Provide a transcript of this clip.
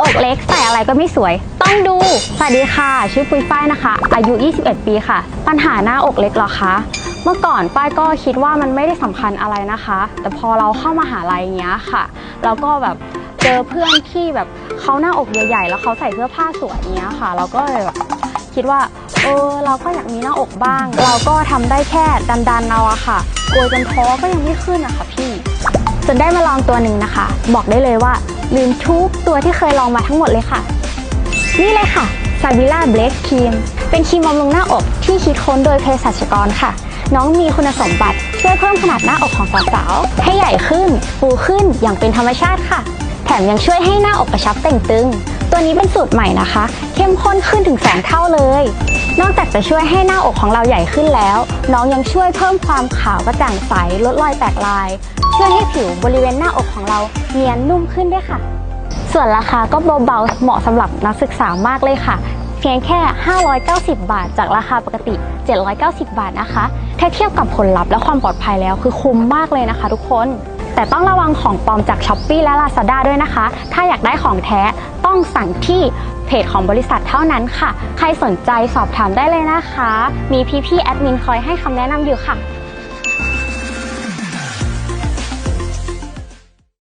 อกเล็กใส่อะไรก็ไม่สวย ต้องดู สวัสดีค่ะ ชื่อปุ้ยฝ้ายนะคะ อายุ 21 ปีค่ะ ปัญหาหน้าอกเล็กหรอคะ เมื่อก่อนฝ้ายก็คิดว่ามันไม่ได้สำคัญอะไรนะคะ แต่พอเราเข้ามาหาลัยอย่างเงี้ยค่ะ เราก็แบบเจอเพื่อนที่แบบเขาหน้าอกใหญ่ๆ แล้วเขาใส่เสื้อผ้าสวยอย่างเงี้ยค่ะ เราก็เลยแบบคิดว่าเออเราก็อยากมีหน้าอกบ้าง เราก็ทำได้แค่ดันๆเอาอะค่ะกลัวจนท้อก็ยังไม่ขึ้นอะค่ะพี่ จนได้มาลองตัวหนึ่งนะคะ บอกได้เลยว่า ลืมทุกตัวที่เคยลองมาทั้งหมดเลยค่ะ นี่เลยค่ะซาบิล่าเบลคครีมเป็นครีมบำรุงหน้าอกที่คิดค้นโดยเภสัชกรค่ะ น้องมีคุณสมบัติช่วยเพิ่มขนาดหน้าอกของสาวๆให้ใหญ่ขึ้นฟูขึ้นอย่างเป็นธรรมชาติค่ะ แถมยังช่วยให้หน้าอกกระชับเต่งตึง ตัวนี้เป็นสูตรใหม่นะคะ เข้มข้นขึ้นถึง 2 เท่าเลย นอกจากจะช่วยให้หน้าอกของเราใหญ่ขึ้นแล้ว น้องยังช่วยเพิ่มความขาวกระจ่างใสลดรอยแตกลาย ช่วยให้ผิวบริเวณหน้าอกของเราเนียนนุ่มขึ้นด้วยค่ะ ส่วนราคาก็เบาๆเหมาะสำหรับนักศึกษามากเลยค่ะเพียงแค่ 590 บาท จากราคาปกติ 790 บาทนะคะ ถ้าเทียบกับผลลัพธ์และความปลอดภัยแล้วคือคุ้มมากเลยนะคะทุกคน แต่ต้องระวังของปลอมจาก s h อ p e e และ Lazada ด้วยนะคะ ถ้าอยากได้ของแท้ ต้องสั่งที่เพจของบริษัทเท่านั้นค่ะ ใครสนใจสอบถามได้เลยนะคะ มีพี่ๆแอดมินคอยให้คำแนะนำอยู่ค่ะ